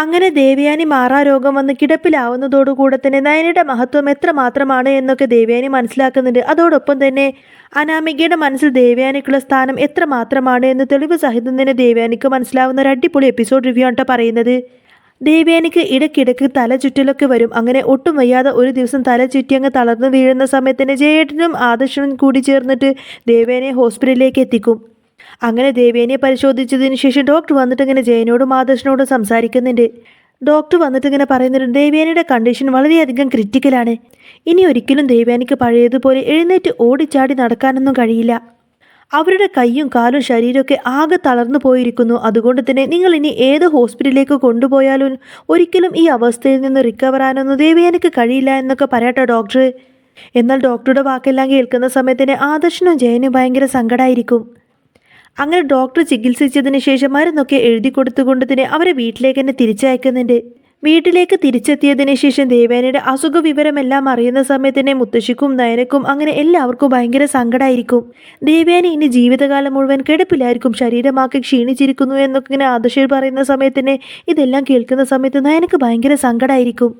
അങ്ങനെ ദേവയാനി മാറാരോഗം വന്ന് കിടപ്പിലാവുന്നതോടുകൂടെ തന്നെ നയനയുടെ മഹത്വം എത്ര മാത്രമാണ് എന്നൊക്കെ ദേവയാനി മനസ്സിലാക്കുന്നുണ്ട്. അതോടൊപ്പം തന്നെ അനാമികയുടെ മനസ്സിൽ ദേവയാനിക്കുള്ള സ്ഥാനം എത്ര മാത്രമാണ് എന്ന് തെളിവ് സഹിതം തന്നെ ദേവയാനിക്ക് മനസ്സിലാവുന്ന ഒരു അടിപൊളി എപ്പിസോഡ് റിവ്യൂ ആണ് പറയുന്നത്. ദേവയാനിക്ക് ഇടയ്ക്കിടയ്ക്ക് തല ചുറ്റലൊക്കെ വരും. അങ്ങനെ ഒട്ടും വയ്യാതെ ഒരു ദിവസം തല ചുറ്റി അങ്ങ് തളർന്നു വീഴുന്ന സമയത്ത് തന്നെ ജയേട്ടനും ആദർശനും കൂടി ചേർന്നിട്ട് ദേവേനെ ഹോസ്പിറ്റലിലേക്ക് എത്തിക്കും. അങ്ങനെ ദേവേനെ പരിശോധിച്ചതിന് ശേഷം ഡോക്ടർ വന്നിട്ട് ഇങ്ങനെ ജയനോടും ആദർശനോടും സംസാരിക്കുന്നുണ്ട്. ഡോക്ടർ വന്നിട്ട് ഇങ്ങനെ പറയുന്നുണ്ട് ദേവേനയുടെ കണ്ടീഷൻ വളരെയധികം ക്രിറ്റിക്കലാണ് ഇനി ഒരിക്കലും ദേവേനയ്ക്ക് പഴയതുപോലെ എഴുന്നേറ്റ് ഓടിച്ചാടി നടക്കാനൊന്നും കഴിയില്ല. അവരുടെ കൈയും കാലും ശരീരമൊക്കെ ആകെ തളർന്നു പോയിരിക്കുന്നു. അതുകൊണ്ട് തന്നെ നിങ്ങൾ ഇനി ഏത് ഹോസ്പിറ്റലിലേക്ക് കൊണ്ടുപോയാലും ഒരിക്കലും ഈ അവസ്ഥയിൽ നിന്ന് റിക്കവർ ദേവിയാനിക്ക് കഴിയില്ല എന്നൊക്കെ പറയാട്ടോ ഡോക്ടർ. എന്നാൽ ഡോക്ടറുടെ വാക്കെല്ലാം കേൾക്കുന്ന സമയത്തിന് ആദർശനും ജയനും ഭയങ്കര സങ്കടമായിരിക്കും അങ്ങനെ ഡോക്ടർ ചികിത്സിച്ചതിന് ശേഷം മരുന്നൊക്കെ എഴുതി കൊടുത്തുകൊണ്ട് തന്നെ അവരെ വീട്ടിലേക്ക് തന്നെ തിരിച്ചയക്കുന്നുണ്ട്. വീട്ടിലേക്ക് തിരിച്ചെത്തിയതിന് ശേഷം ദേവേനയുടെ അസുഖ വിവരമെല്ലാം അറിയുന്ന സമയത്തന്നെ മുത്തശ്ശിക്കും നയനക്കും അങ്ങനെ എല്ലാവർക്കും ഭയങ്കര സങ്കടമായിരിക്കും ദേവേന ഇനി ജീവിതകാലം മുഴുവൻ കിടപ്പിലായിരിക്കും ശരീരമാക്കി ക്ഷീണിച്ചിരിക്കുന്നു എന്നൊക്കെ ഇങ്ങനെ ആദർശയിൽ പറയുന്ന സമയത്തന്നെ ഇതെല്ലാം കേൾക്കുന്ന സമയത്ത് നയനക്ക് ഭയങ്കര സങ്കടമായിരിക്കും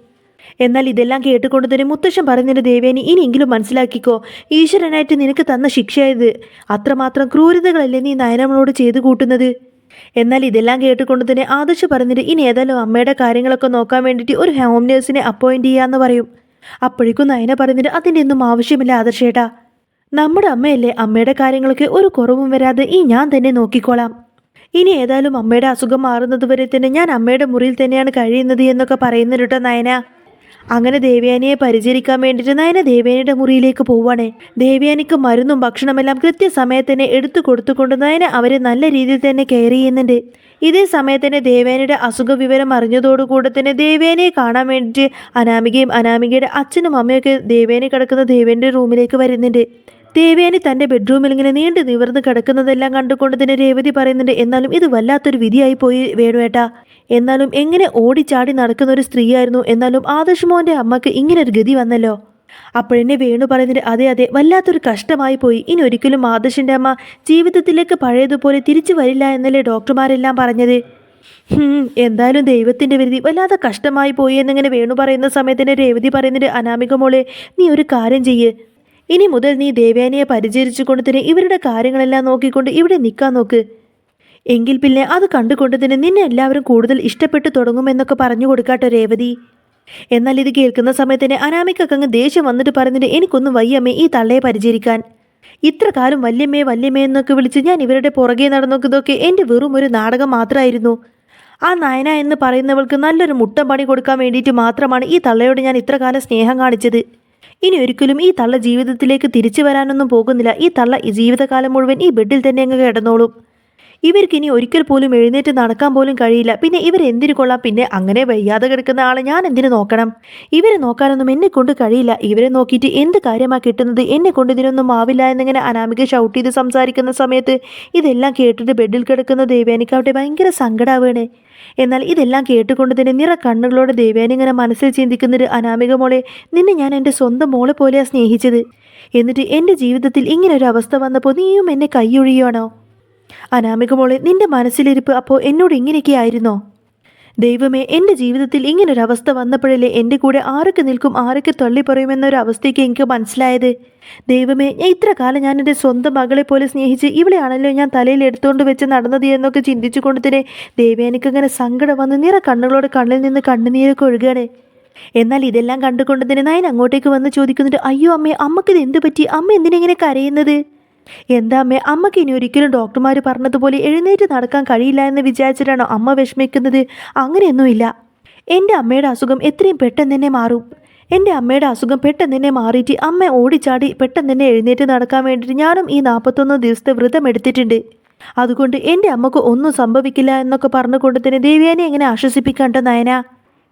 എന്നാൽ ഇതെല്ലാം കേട്ടുകൊണ്ട് തന്നെ മുത്തശ്ശൻ പറഞ്ഞതിന് ദേവേനി ഇനിയെങ്കിലും മനസ്സിലാക്കിക്കോ. ഈശ്വരനായിട്ട് നിനക്ക് തന്ന ശിക്ഷയായത്. അത്രമാത്രം ക്രൂരതകളല്ലേ നീ നയനമ്മളോട് ചെയ്തു കൂട്ടുന്നത്? എന്നാൽ ഇതെല്ലാം കേട്ടുകൊണ്ട് തന്നെ ആദർശ് പറഞ്ഞിട്ട് ഇനി ഏതായാലും അമ്മയുടെ കാര്യങ്ങളൊക്കെ നോക്കാൻ വേണ്ടിയിട്ട് ഒരു ഹോം നേഴ്സിനെ അപ്പോയിന്റ് ചെയ്യാമെന്ന് പറയും. അപ്പോഴേക്കും നയന പറഞ്ഞിട്ട് അതിന്റെ ഒന്നും ആവശ്യമില്ല ആദർശേട്ടാ. നമ്മുടെ അമ്മയല്ലേ അമ്മയുടെ കാര്യങ്ങളൊക്കെ ഒരു കുറവും വരാതെ ഈ ഞാൻ തന്നെ നോക്കിക്കോളാം. ഇനി ഏതായാലും അമ്മയുടെ അസുഖം മാറുന്നത് വരെ തന്നെ ഞാൻ അമ്മയുടെ മുറിയിൽ തന്നെയാണ് കഴിയുന്നത് എന്നൊക്കെ പറയുന്നുണ്ട് കേട്ടോ നയന. അങ്ങനെ ദേവയാനിയെ പരിചരിക്കാൻ വേണ്ടിയിട്ട് നയന ദേവയാനിയുടെ മുറിയിലേക്ക് പോവാണ്. ദേവയാനിക്ക് മരുന്നും ഭക്ഷണമെല്ലാം കൃത്യസമയത്ത് തന്നെ എടുത്തു കൊടുത്തുകൊണ്ട് നയന അവരെ നല്ല രീതിയിൽ തന്നെ കെയർ ചെയ്യുന്നുണ്ട്. ഇതേ സമയത്ത് തന്നെ ദേവേനയുടെ അസുഖ വിവരം അറിഞ്ഞതോടുകൂടെ തന്നെ ദേവേനയെ കാണാൻ വേണ്ടിയിട്ട് അനാമികയും അനാമികയുടെ അച്ഛനും അമ്മയൊക്കെ ദേവേനെ കിടക്കുന്ന ദേവേന്റെ റൂമിലേക്ക് വരുന്നുണ്ട്. ദേവേനി തന്റെ ബെഡ്റൂമിൽ ഇങ്ങനെ നീണ്ടു നിവർന്ന് കിടക്കുന്നതെല്ലാം കണ്ടുകൊണ്ട് തന്നെ രേവതി പറയുന്നുണ്ട് എന്നാലും ഇത് വല്ലാത്തൊരു വിധിയായി പോയി വേണുവേട്ടാ. എന്നാലും എങ്ങനെ ഓടിച്ചാടി നടക്കുന്ന ഒരു സ്ത്രീയായിരുന്നു. എന്നാലും ആദർശ് മോന്റെ അമ്മയ്ക്ക് ഇങ്ങനെ ഒരു ഗതി വന്നല്ലോ. അപ്പോഴെന്നെ വേണു പറയുന്നത് അതെ അതെ വല്ലാത്തൊരു കഷ്ടമായി പോയി. ഇനി ഒരിക്കലും ആദർശിന്റെ അമ്മ ജീവിതത്തിലേക്ക് പഴയതുപോലെ തിരിച്ചു വരില്ല എന്നല്ലേ ഡോക്ടർമാരെല്ലാം പറഞ്ഞത്. എന്തായാലും ദൈവത്തിന്റെ വിധി വല്ലാതെ കഷ്ടമായി പോയി എന്നിങ്ങനെ വേണു പറയുന്ന സമയത്തിന് രേവതി പറയുന്നത് അനാമിക മോളെ നീ ഒരു കാര്യം ചെയ്യ്. ഇനി മുതൽ നീ ദേവയാനിയെ പരിചരിച്ചു കൊണ്ട് തന്നെ ഇവരുടെ കാര്യങ്ങളെല്ലാം നോക്കിക്കൊണ്ട് ഇവിടെ നിൽക്കാൻ നോക്ക്. എങ്കിൽ പിന്നെ അത് കണ്ടുകൊണ്ട് തന്നെ നിന്നെ എല്ലാവരും കൂടുതൽ ഇഷ്ടപ്പെട്ടു തുടങ്ങുമെന്നൊക്കെ പറഞ്ഞു കൊടുക്കാട്ടോ രേവതി. എന്നാൽ ഇത് കേൾക്കുന്ന സമയത്തിന് അനാമിക്കൊക്കെ അങ്ങ് ദേഷ്യം വന്നിട്ട് പറഞ്ഞിട്ട് എനിക്കൊന്നും വയ്യമ്മേ ഈ തള്ളയെ പരിചരിക്കാൻ. ഇത്ര കാലം വല്യമ്മേ വല്യമ്മേ എന്നൊക്കെ വിളിച്ച് ഞാൻ ഇവരുടെ പുറകെ നടന്നൊക്കെ എന്റെ വെറും ഒരു നാടകം മാത്രമായിരുന്നു. ആ നയന എന്ന് പറയുന്നവൾക്ക് നല്ലൊരു മുട്ടം പണി കൊടുക്കാൻ വേണ്ടിയിട്ട് മാത്രമാണ് ഈ തള്ളയോട് ഞാൻ ഇത്ര കാലം സ്നേഹം കാണിച്ചത്. ഇനി ഒരിക്കലും ഈ തള്ള ജീവിതത്തിലേക്ക് തിരിച്ചു വരാനൊന്നും പോകുന്നില്ല. ഈ തള്ള ജീവിതകാലം മുഴുവൻ ഈ ബെഡിൽ തന്നെ അങ്ങ് കിടന്നോളും. ഇവർക്ക് ഇനി ഒരിക്കൽ പോലും എഴുന്നേറ്റ് നടക്കാൻ പോലും കഴിയില്ല. പിന്നെ ഇവർ എന്തിനു കൊള്ളാം? പിന്നെ അങ്ങനെ വയ്യാതെ കിടക്കുന്ന ആളെ ഞാൻ എന്തിനു നോക്കണം? ഇവരെ നോക്കാനൊന്നും എന്നെ കൊണ്ട് കഴിയില്ല. ഇവരെ നോക്കിയിട്ട് എന്ത് കാര്യമാണ് കിട്ടുന്നത്? എന്നെ കൊണ്ട് ഇതിനൊന്നും ആവില്ല എന്നിങ്ങനെ അനാമിക ഷൗട്ട് ചെയ്ത് സംസാരിക്കുന്ന സമയത്ത് ഇതെല്ലാം കേട്ടിട്ട് ബെഡിൽ കിടക്കുന്ന ദേവേനിക്കാവട്ടെ ഭയങ്കര സങ്കടാവാണ്. എന്നാൽ ഇതെല്ലാം കേട്ടുകൊണ്ട് തന്നെ നിറ കണ്ണുകളോടെ ദേവേനി ഇങ്ങനെ മനസ്സിൽ ചിന്തിക്കുന്നൊരു അനാമിക മോളെ നിന്നെ ഞാൻ എന്റെ സ്വന്തം മോളെ പോലെയാണ് സ്നേഹിച്ചത്. എന്നിട്ട് എന്റെ ജീവിതത്തിൽ ഇങ്ങനൊരു അവസ്ഥ വന്നപ്പോൾ നീയും എന്നെ കൈയൊഴിയുവാണോ? അനാമിക മോളെ നിന്റെ മനസ്സിലിരിപ്പ് അപ്പോൾ എന്നോട് ഇങ്ങനെയൊക്കെ ആയിരുന്നോ ദൈവമേ എന്റെ ജീവിതത്തിൽ ഇങ്ങനൊരവസ്ഥ വന്നപ്പോഴല്ലേ എന്റെ കൂടെ ആരൊക്കെ നിൽക്കും ആരൊക്കെ തള്ളി പറയുമെന്നൊരു അവസ്ഥയ്ക്ക് എനിക്ക് മനസ്സിലായത്? ദൈവമേ ഞാൻ ഇത്ര കാലം ഞാൻ എന്റെ സ്വന്തം മകളെ പോലെ സ്നേഹിച്ച് ഇവളെയാണല്ലോ ഞാൻ തലയിൽ എടുത്തുകൊണ്ട് വെച്ച് നടന്നത് എന്നൊക്കെ ചിന്തിച്ചുകൊണ്ട് തന്നെ ദൈവം എനിക്കങ്ങനെ സങ്കടം വന്ന് നിറ കണ്ണുകളോട് കണ്ണിൽ നിന്ന് കണ്ണുനീരൊക്കെ ഒഴുകുകയാണ് എന്നാൽ ഇതെല്ലാം കണ്ടുകൊണ്ട് തന്നെ നയൻ അങ്ങോട്ടേക്ക് വന്ന് ചോദിക്കുന്നുണ്ട് അയ്യോ അമ്മേ അമ്മക്കിത് എന്ത് പറ്റി അമ്മ എന്തിനെങ്ങനെ കരയുന്നത്? എന്താ അമ്മേ അമ്മയ്ക്ക് ഇനി ഒരിക്കലും ഡോക്ടർമാർ പറഞ്ഞതുപോലെ എഴുന്നേറ്റ് നടക്കാൻ കഴിയില്ല എന്ന് വിചാരിച്ചിട്ടാണോ അമ്മ വിഷമിക്കുന്നത്? അങ്ങനെയൊന്നുമില്ല. എന്റെ അമ്മയുടെ അസുഖം എത്രയും പെട്ടെന്ന് തന്നെ മാറും. എന്റെ അമ്മയുടെ അസുഖം പെട്ടെന്ന് തന്നെ മാറിയിട്ട് അമ്മ ഓടിച്ചാടി പെട്ടെന്ന് തന്നെ എഴുന്നേറ്റ് നടക്കാൻ വേണ്ടിയിട്ട് ഞാനും ഈ നാൽപ്പത്തൊന്ന് ദിവസത്തെ വ്രതം എടുത്തിട്ടുണ്ട്. അതുകൊണ്ട് എന്റെ അമ്മയ്ക്ക് ഒന്നും സംഭവിക്കില്ല എന്നൊക്കെ പറഞ്ഞുകൊണ്ട് തന്നെ ദേവിയാനെ എങ്ങനെ ആശ്വസിപ്പിക്കണ്ട നയന?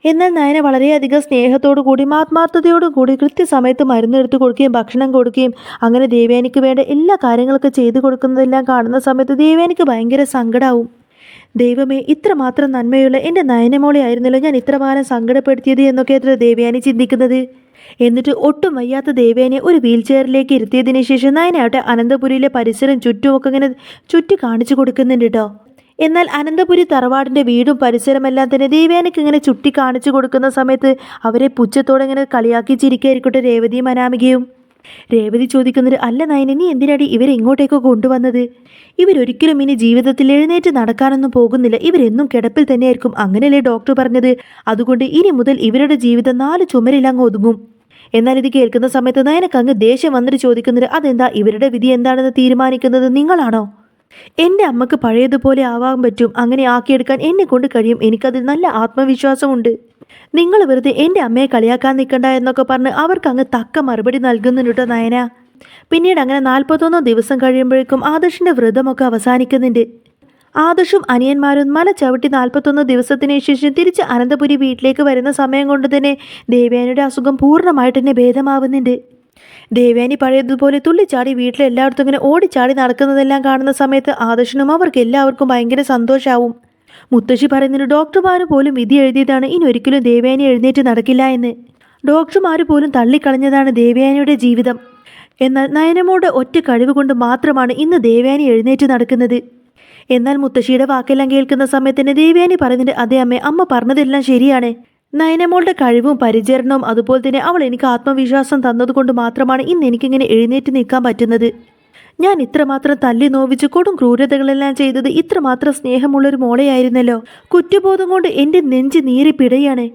എന്നാൽ നയന വളരെയധികം സ്നേഹത്തോടു കൂടി ആത്മാർത്ഥതയോടും കൂടി കൃത്യസമയത്ത് മരുന്നെടുത്ത് കൊടുക്കുകയും ഭക്ഷണം കൊടുക്കുകയും അങ്ങനെ ദേവ്യാനിക്ക് വേണ്ട എല്ലാ കാര്യങ്ങളൊക്കെ ചെയ്തു കൊടുക്കുന്നതെല്ലാം കാണുന്ന സമയത്ത് ദേവ്യാനിക്ക് ഭയങ്കര സങ്കടമാവും ദൈവമേ ഇത്രമാത്രം നന്മയുള്ള എന്റെ നയനമോളെ ആയിരുന്നല്ലോ ഞാൻ ഇത്രമാനം സങ്കടപ്പെടുത്തിയത് എന്നൊക്കെ അത്ര ദേവയാനി ചിന്തിക്കുന്നത്. എന്നിട്ട് ഒട്ടും വയ്യാത്ത ദേവേനെ ഒരു വീൽ ചെയറിലേക്ക് ഇരുത്തിയതിനു ശേഷം നയനാവട്ടെ അനന്തപുരിയിലെ പരിസരം ചുറ്റുമൊക്കെ ഇങ്ങനെ ചുറ്റി കാണിച്ചു കൊടുക്കുന്നുണ്ട് കേട്ടോ എന്നാൽ അനന്തപുരി തറവാടിന്റെ വീടും പരിസരമെല്ലാം തന്നെ ദേവയാനിക്ക് ഇങ്ങനെ ചുട്ടി കാണിച്ചു കൊടുക്കുന്ന സമയത്ത് അവരെ പുച്ഛത്തോടെ ഇങ്ങനെ കളിയാക്കി ചിരിക്കായിരിക്കട്ടെ രേവതിയും അനാമികയും. രേവതി ചോദിക്കുന്നത് അല്ല നയന നീ എന്തിനാടി ഇവരെ ഇങ്ങോട്ടേക്ക് കൊണ്ടുവന്നത്? ഇവരൊരിക്കലും ഇനി ജീവിതത്തിൽ എഴുന്നേറ്റ് നടക്കാനൊന്നും പോകുന്നില്ല. ഇവരെന്നും കിടപ്പിൽ തന്നെയായിരിക്കും. അങ്ങനെയല്ലേ ഡോക്ടർ പറഞ്ഞത്. അതുകൊണ്ട് ഇനി മുതൽ ഇവരുടെ ജീവിതം നാല് ചുമരിലങ്ങ് ഒതുങ്ങും. എന്നാൽ ഇത് കേൾക്കുന്ന സമയത്ത് നയനക്ക് അങ്ങ് ദേഷ്യം വന്നിട്ട് ചോദിക്കുന്നത് അതെന്താ? ഇവരുടെ വിധി എന്താണെന്ന് തീരുമാനിക്കുന്നത് നിങ്ങളാണോ? എന്റെ അമ്മയ്ക്ക് പഴയതുപോലെ ആവാൻ പറ്റും അങ്ങനെ ആക്കിയെടുക്കാൻ എന്നെ കൊണ്ട് കഴിയും. എനിക്കതിൽ നല്ല ആത്മവിശ്വാസമുണ്ട്. നിങ്ങൾ വെറുതെ എന്റെ അമ്മയെ കളിയാക്കാൻ നിൽക്കണ്ട എന്നൊക്കെ പറഞ്ഞ് അവർക്ക് അങ്ങ് തക്ക മറുപടി നൽകുന്നുണ്ട് നയന. പിന്നീട് അങ്ങനെ നാൽപ്പത്തൊന്നോ ദിവസം കഴിയുമ്പോഴേക്കും ആദർശിന്റെ വ്രതമൊക്കെ അവസാനിക്കുന്നുണ്ട്. ആദർശും അനിയന്മാരും മല ചവിട്ടി നാൽപ്പത്തൊന്ന് ദിവസത്തിന് ശേഷം തിരിച്ച് അനന്തപുരി വീട്ടിലേക്ക് വരുന്ന സമയം കൊണ്ട് തന്നെ ദേവേനയുടെ അസുഖം പൂർണമായിട്ട് തന്നെ ഭേദമാവുന്നുണ്ട്. ദേവയാനി പഴയതുപോലെ തുള്ളിച്ചാടി വീട്ടിലെ എല്ലായിടത്തും ഇങ്ങനെ ഓടിച്ചാടി നടക്കുന്നതെല്ലാം കാണുന്ന സമയത്ത് ആദർശനും അവർക്ക് എല്ലാവർക്കും ഭയങ്കര സന്തോഷാവും. മുത്തശ്ശി പറയുന്നതിന് ഡോക്ടർമാർ പോലും വിധി എഴുതിയതാണ് ഇനി ഒരിക്കലും ദേവയാനി എഴുന്നേറ്റ് നടക്കില്ല എന്ന്. ഡോക്ടർമാർ പോലും തള്ളിക്കളഞ്ഞതാണ് ദേവയാനിയുടെ ജീവിതം. എന്നാൽ നയനമോടെ ഒറ്റ കഴിവ് കൊണ്ട് മാത്രമാണ് ഇന്ന് ദേവയാനി എഴുന്നേറ്റ് നടക്കുന്നത്. എന്നാൽ മുത്തശ്ശിയുടെ വാക്കെല്ലാം കേൾക്കുന്ന സമയത്ത് തന്നെ ദേവയാനി പറയുന്നുണ്ട് അതേ അമ്മേ അമ്മ പറഞ്ഞതെല്ലാം ശരിയാണ്. നയനമോളുടെ കഴിവും പരിചരണവും അതുപോലെ തന്നെ അവൾ എനിക്ക് ആത്മവിശ്വാസം തന്നതുകൊണ്ട് മാത്രമാണ് ഇന്ന് എനിക്കിങ്ങനെ എഴുന്നേറ്റ് നിൽക്കാൻ പറ്റുന്നത്. ഞാൻ ഇത്രമാത്രം തല്ലി നോവിച്ച് കൊടും ക്രൂരതകളെല്ലാം ചെയ്തത് ഇത്രമാത്രം സ്നേഹമുള്ളൊരു മോളെയായിരുന്നല്ലോ. കുറ്റബോധം കൊണ്ട് എന്റെ നെഞ്ച് നീറി പിടയാണ്.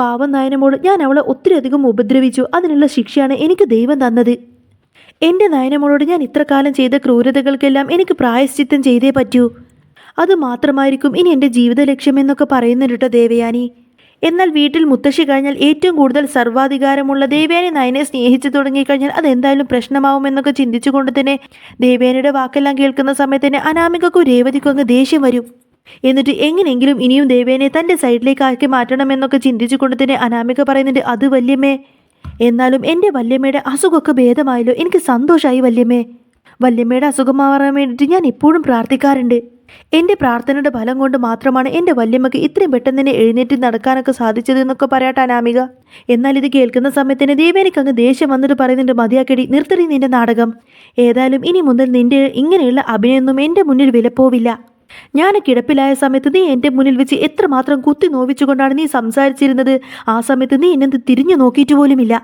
പാവം നയനമോൾ ഞാൻ അവളെ ഒത്തിരി അധികം ഉപദ്രവിച്ചു. അതിനുള്ള ശിക്ഷയാണ് എനിക്ക് ദൈവം തന്നത്. എന്റെ നയനമോളോട് ഞാൻ ഇത്രകാലം ചെയ്ത ക്രൂരതകൾക്കെല്ലാം എനിക്ക് പ്രായശ്ചിത്തം ചെയ്തേ പറ്റൂ. അത് മാത്രമായിരിക്കും ഇനി എന്റെ ജീവിത ലക്ഷ്യമെന്നൊക്കെ പറയുന്നുണ്ട് ദേവയാനി. എന്നാൽ വീട്ടിൽ മുത്തശ്ശി കഴിഞ്ഞാൽ ഏറ്റവും കൂടുതൽ സർവാധികാരമുള്ള ദേവയാനി നയനെ സ്നേഹിച്ചു തുടങ്ങിക്കഴിഞ്ഞാൽ അതെന്തായാലും പ്രശ്നമാവുമെന്നൊക്കെ ചിന്തിച്ചുകൊണ്ട് തന്നെ ദേവയാനിയുടെ വാക്കെല്ലാം കേൾക്കുന്ന സമയത്ത് തന്നെ അനാമികക്കും രേവതിക്കും അങ്ങ് ദേഷ്യം വരും. എന്നിട്ട് എങ്ങനെയെങ്കിലും ഇനിയും ദേവേനെ തന്റെ സൈഡിലേക്ക് ആക്കി മാറ്റണമെന്നൊക്കെ ചിന്തിച്ചുകൊണ്ട് തന്നെ അനാമിക പറയുന്നുണ്ട് അത് വല്യമ്മേ എന്നാലും എന്റെ വല്യമ്മയുടെ അസുഖമൊക്കെ ഭേദമായല്ലോ. എനിക്ക് സന്തോഷമായി വല്യമ്മേ. വല്യമ്മയുടെ അസുഖം മാറാൻ വേണ്ടിയിട്ട് ഞാൻ എപ്പോഴും പ്രാർത്ഥിക്കാറുണ്ട്. എന്റെ പ്രാർത്ഥനയുടെ ഫലം കൊണ്ട് മാത്രമാണ് എന്റെ വല്യമ്മക്ക് ഇത്രയും പെട്ടെന്ന് തന്നെ എഴുന്നേറ്റ് നടക്കാനൊക്കെ സാധിച്ചത് എന്നൊക്കെ പറയട്ടെ അനാമിക. എന്നാൽ ഇത് കേൾക്കുന്ന സമയത്തിന് ദേവേനിക്ക് അങ്ങ് ദേഷ്യം വന്നിട്ട് പറയുന്നുണ്ട് മതിയാക്കടി നിർത്തടി നിന്റെ നാടകം. ഏതായാലും ഇനി മുതൽ നിന്റെ ഇങ്ങനെയുള്ള അഭിനയൊന്നും എന്റെ മുന്നിൽ വിലപ്പോവില്ല ഞാൻ കിടപ്പിലായ സമയത്ത് നീ എന്റെ മുന്നിൽ വെച്ച് എത്രമാത്രം കുത്തി നോവിച്ചുകൊണ്ടാണ് നീ സംസാരിച്ചിരുന്നത്? ആ സമയത്ത് നീ എന്നെ തിരിഞ്ഞു നോക്കിയിട്ട് പോലുമില്ല.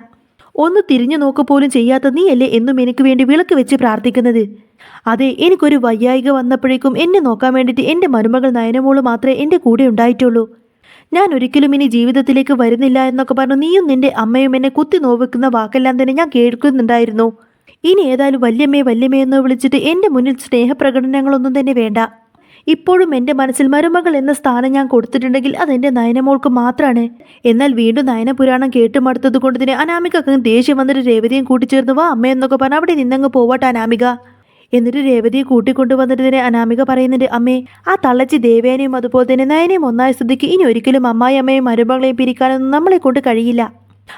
ഒന്ന് തിരിഞ്ഞു നോക്ക പോലും ചെയ്യാത്ത നീയല്ലേ എന്നും എനിക്ക് വേണ്ടി വിളക്ക് വെച്ച് പ്രാർത്ഥിക്കുന്നത്? അതെ എനിക്കൊരു വയ്യായിക വന്നപ്പോഴേക്കും എന്നെ നോക്കാൻ വേണ്ടിയിട്ട് എന്റെ മരുമകൾ നയനമോൾ മാത്രമേ എന്റെ കൂടെ ഉണ്ടായിട്ടുള്ളൂ. ഞാൻ ഒരിക്കലും ഇനി ജീവിതത്തിലേക്ക് വരുന്നില്ല എന്നൊക്കെ പറഞ്ഞു നീയും നിന്റെ അമ്മയും എന്നെ കുത്തി നോവിക്കുന്ന വാക്കെല്ലാം തന്നെ ഞാൻ കേൾക്കുന്നുണ്ടായിരുന്നു. ഇനി ഏതായാലും വല്യമ്മേ എന്ന് വിളിച്ചിട്ട് എന്റെ മുന്നിൽ സ്നേഹപ്രകടനങ്ങളൊന്നും തന്നെ വേണ്ട. ഇപ്പോഴും എന്റെ മനസ്സിൽ മരുമകൾ എന്ന സ്ഥാനം ഞാൻ കൊടുത്തിട്ടുണ്ടെങ്കിൽ അതെന്റെ നയനമോൾക്ക് മാത്രമാണ് എന്നാൽ വീണ്ടും നയനപുരാണം കേട്ട് മടുത്തത് കൊണ്ട് തന്നെ അനാമികക്കും ദേഷ്യം വന്നിട്ട് രേവതിയും കൂട്ടിച്ചേർന്ന് വാ അമ്മയെന്നൊക്കെ പറഞ്ഞ്. അവിടെ നിന്നങ്ങ് പോവട്ടെ അനാമിക. എന്നിട്ട് രേവതിയെ കൂട്ടിക്കൊണ്ടുവന്നിട്ട് തന്നെ അനാമിക പറയുന്നുണ്ട് അമ്മേ ആ തള്ളച്ചി ദേവേനയും അതുപോലെ തന്നെ നയനയും ഒന്നായ സ്ഥിതിക്ക് ഇനി ഒരിക്കലും അമ്മായി അമ്മയും മരുമകളെയും പിരിക്കാനൊന്നും നമ്മളെ കൊണ്ട് കഴിയില്ല.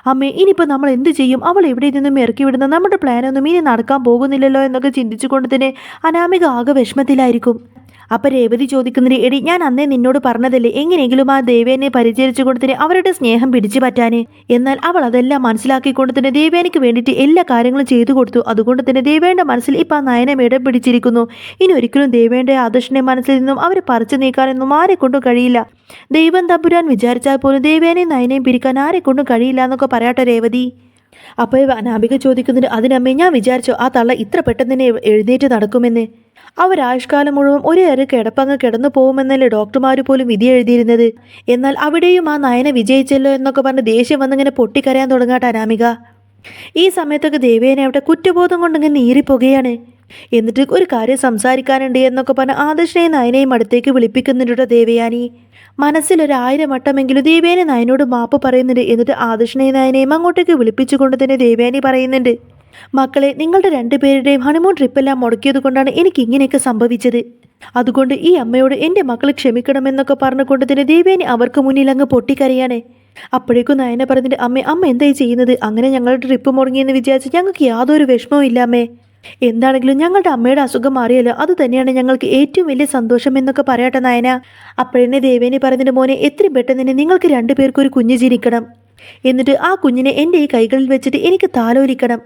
അമ്മേ ഇനിയിപ്പോൾ നമ്മൾ എന്ത് ചെയ്യും? അവൾ എവിടെ നിന്നും ഇറക്കി വിടുന്ന? നമ്മുടെ പ്ലാനൊന്നും ഇനി നടക്കാൻ പോകുന്നില്ലല്ലോ എന്നൊക്കെ ചിന്തിച്ചുകൊണ്ട് തന്നെ അനാമിക ആകെ വിഷമത്തിലായിരിക്കും. അപ്പം രേവതി ചോദിക്കുന്നതിന് എടി ഞാൻ അന്നേ നിന്നോട് പറഞ്ഞതല്ലേ എങ്ങനെയെങ്കിലും ആ ദേവേനെ പരിചരിച്ചു കൊടുത്തിന് അവരുടെ സ്നേഹം പിടിച്ചു പറ്റാന്? എന്നാൽ അവൾ അതെല്ലാം മനസ്സിലാക്കിക്കൊണ്ട് തന്നെ ദേവേനയ്ക്ക് വേണ്ടിയിട്ട് എല്ലാ കാര്യങ്ങളും ചെയ്തു കൊടുത്തു. അതുകൊണ്ട് തന്നെ ദേവേന്റെ മനസ്സിൽ ഇപ്പം ആ നയനം ഇടം പിടിച്ചിരിക്കുന്നു. ഇനി ഒരിക്കലും ദേവേന്റെ ആദർശനെ മനസ്സിൽ നിന്നും അവരെ പറിച്ചു നീക്കാനൊന്നും ആരെ കൊണ്ടും കഴിയില്ല. ദൈവം തമ്പുരാൻ വിചാരിച്ചാൽ പോലും ദേവേനെയും നയനെയും പിരിക്കാൻ ആരെ കൊണ്ടും കഴിയില്ല എന്നൊക്കെ പറയട്ടെ രേവതി. അപ്പോൾ അനാമിക ചോദിക്കുന്നുണ്ട് അതിനമ്മേ ഞാൻ വിചാരിച്ചു ആ തള്ള ഇത്ര പെട്ടെന്ന് തന്നെ എഴുന്നേറ്റ് നടക്കുമെന്ന്. അവരായുഷ്കാലം മുഴുവൻ ഒരേ ഒരു കിടപ്പങ്ങ് കിടന്നു പോകുമെന്നല്ലേ ഡോക്ടർമാർ പോലും വിധി എഴുതിയിരുന്നത്. എന്നാൽ അവിടെയും ആ നയന വിജയിച്ചല്ലോ എന്നൊക്കെ പറഞ്ഞ് ദേഷ്യം വന്നിങ്ങനെ പൊട്ടിക്കരയാൻ തുടങ്ങാട്ട അനാമിക ഈ സമയത്തൊക്കെ ദേവേനെ അവിടെ കുറ്റബോധം കൊണ്ടിങ്ങനെ നീറിപ്പോകുകയാണ്. എന്നിട്ട് ഒരു കാര്യം സംസാരിക്കാനുണ്ട് എന്നൊക്കെ പറഞ്ഞ് ആദർശനെയും നയനെയും അടുത്തേക്ക് വിളിപ്പിക്കുന്നുണ്ട് ദേവയാനി? മനസ്സിലൊരായിരം വട്ടമെങ്കിലും ദേവേനെ നയനോട് മാപ്പ് പറയുന്നുണ്ട് എന്നിട്ട് ആദർശനെയും നയനെയും അങ്ങോട്ടേക്ക് വിളിപ്പിച്ചുകൊണ്ട് തന്നെ ദേവയാനി പറയുന്നുണ്ട്. മക്കളെ നിങ്ങളുടെ രണ്ടുപേരുടെയും ഹണിമൂൺ ട്രിപ്പെല്ലാം മുടക്കിയത് കൊണ്ടാണ് എനിക്ക് ഇങ്ങനെയൊക്കെ സംഭവിച്ചത്. അതുകൊണ്ട് ഈ അമ്മയോട് എന്റെ മക്കൾ ക്ഷമിക്കണമെന്നൊക്കെ പറഞ്ഞുകൊണ്ട് തന്നെ ദേവേനി അവർക്ക് മുന്നിൽ അങ്ങ് പൊട്ടിക്കരയാണ്. അപ്പോഴേക്കും നയന പറഞ്ഞിട്ട് അമ്മ അമ്മ എന്തായി ചെയ്യുന്നത്? അങ്ങനെ ഞങ്ങളുടെ ട്രിപ്പ് മുടങ്ങിയെന്ന് വിചാരിച്ച് ഞങ്ങൾക്ക് യാതൊരു വിഷമവും ഇല്ല അമ്മേ. എന്താണെങ്കിലും ഞങ്ങളുടെ അമ്മയുടെ അസുഖം മാറിയല്ലോ അത് തന്നെയാണ് ഞങ്ങൾക്ക് ഏറ്റവും വലിയ സന്തോഷം എന്നൊക്കെ പറയട്ടെ നയന. അപ്പോഴെന്നെ ദേവേനി പറഞ്ഞിട്ട് മോനെ എത്രയും പെട്ടെന്ന് തന്നെ നിങ്ങൾക്ക് രണ്ടുപേർക്കും ഒരു കുഞ്ഞ് ജനിക്കണം എന്നിട്ട് ആ കുഞ്ഞിനെ എന്റെ ഈ കൈകളിൽ വെച്ചിട്ട് എനിക്ക് താലോലിക്കണം.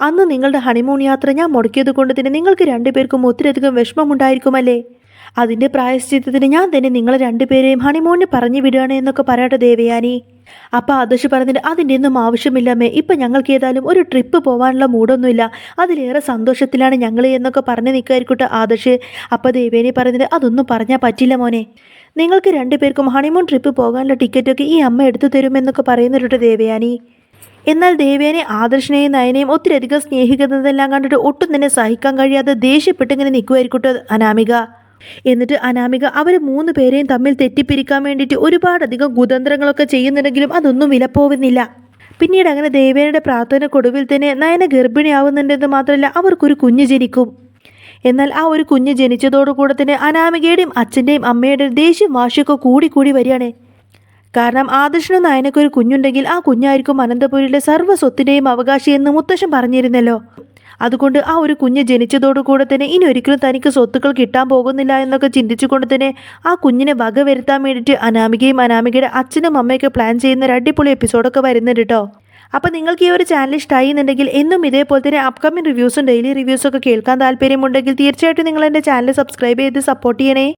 അന്ന് നിങ്ങളുടെ ഹണിമൂൺ യാത്ര ഞാൻ മുടക്കിയത് കൊണ്ട് തന്നെ നിങ്ങൾക്ക് രണ്ടുപേർക്കും ഒത്തിരിയധികം വിഷമമുണ്ടായിരിക്കുമല്ലേ? അതിന്റെ പ്രായശ്ചിത്തത്തിന് ഞാൻ തന്നെ നിങ്ങളെ രണ്ടുപേരെയും ഹണിമൂണിന് പറഞ്ഞു വിടുകയാണ് എന്നൊക്കെ പറയട്ടെ ദേവയാനി. അപ്പം ആദർശ് പറഞ്ഞിട്ട് അതിന്റെ ഒന്നും ആവശ്യമില്ലമ്മേ. ഇപ്പം ഞങ്ങൾക്ക് ഏതായാലും ഒരു ട്രിപ്പ് പോകാനുള്ള മൂടൊന്നുമില്ല. അതിലേറെ സന്തോഷത്തിലാണ് ഞങ്ങൾ എന്നൊക്കെ പറഞ്ഞു നിൽക്കായിരിക്കട്ടെ ആദർശ്. അപ്പോൾ ദേവേനി പറഞ്ഞിട്ട് അതൊന്നും പറഞ്ഞാൽ പറ്റില്ല മോനെ. നിങ്ങൾക്ക് രണ്ടുപേർക്കും ഹണിമൂൺ ട്രിപ്പ് പോകാനുള്ള ടിക്കറ്റൊക്കെ ഈ അമ്മ എടുത്തു തരുമെന്നൊക്കെ പറയുന്നൊരു ദേവയാനി. എന്നാൽ ദേവേനെ ആദർശനെയും നയനെയും ഒത്തിരിയധികം സ്നേഹിക്കുന്നതെല്ലാം കണ്ടിട്ട് ഒട്ടും തന്നെ സഹിക്കാൻ കഴിയാതെ ദേഷ്യപ്പെട്ടിങ്ങനെ നിൽക്കുമായിരിക്കട്ടെ അനാമിക. എന്നിട്ട് അനാമിക അവർ മൂന്ന് പേരെയും തമ്മിൽ തെറ്റിപ്പിരിക്കാൻ വേണ്ടിയിട്ട് ഒരുപാടധികം കുതന്ത്രങ്ങളൊക്കെ ചെയ്യുന്നുണ്ടെങ്കിലും അതൊന്നും വിലപ്പോവുന്നില്ല. പിന്നീട് അങ്ങനെ ദേവേനയുടെ പ്രാർത്ഥനക്കൊടുവിൽ തന്നെ നയന ഗർഭിണിയാവുന്നുണ്ടെന്ന് മാത്രമല്ല അവർക്കൊരു കുഞ്ഞ് ജനിക്കും. എന്നാൽ ആ ഒരു കുഞ്ഞ് ജനിച്ചതോടുകൂടെ തന്നെ അനാമികയുടെയും അച്ഛന്റെയും അമ്മയുടെയും ദേഷ്യം വാശിയൊക്കെ കൂടി കൂടി വരികയാണ്. കാരണം ആദർശനും നായനക്ക് ഒരു കുഞ്ഞുണ്ടെങ്കിൽ ആ കുഞ്ഞായിരിക്കും അനന്തപുരിയിലെ സർവ സ്വത്തിന്റെയും അവകാശി എന്ന് മുത്തശ്ശൻ പറഞ്ഞിരുന്നല്ലോ. അതുകൊണ്ട് ആ ഒരു കുഞ്ഞ് ജനിച്ചതോടുകൂടെ തന്നെ ഇനി ഒരിക്കലും തനിക്ക് സ്വത്തുക്കൾ കിട്ടാൻ പോകുന്നില്ല എന്നൊക്കെ ചിന്തിച്ചുകൊണ്ട് തന്നെ ആ കുഞ്ഞിനെ വക വരുത്താൻ വേണ്ടിയിട്ട് അനാമികയും അനാമികയുടെ അച്ഛനും അമ്മയൊക്കെ പ്ലാൻ ചെയ്യുന്ന ഒരു അടിപൊളി എപ്പിസോഡൊക്കെ വരുന്നുണ്ട് കേട്ടോ അപ്പോൾ നിങ്ങൾക്ക് ഈ ഒരു ചാനൽ ഇഷ്ടമായി എന്നുണ്ടെങ്കിൽ എന്നും ഇതേപോലെ തന്നെ അപ്കമിങ് റിവ്യൂസും ഡെയിലി റിവ്യൂസും ഒക്കെ കേൾക്കാൻ താല്പര്യമുണ്ടെങ്കിൽ തീർച്ചയായിട്ടും നിങ്ങൾ എന്റെ ചാനൽ സബ്സ്ക്രൈബ് ചെയ്ത് സപ്പോർട്ട് ചെയ്യണേ.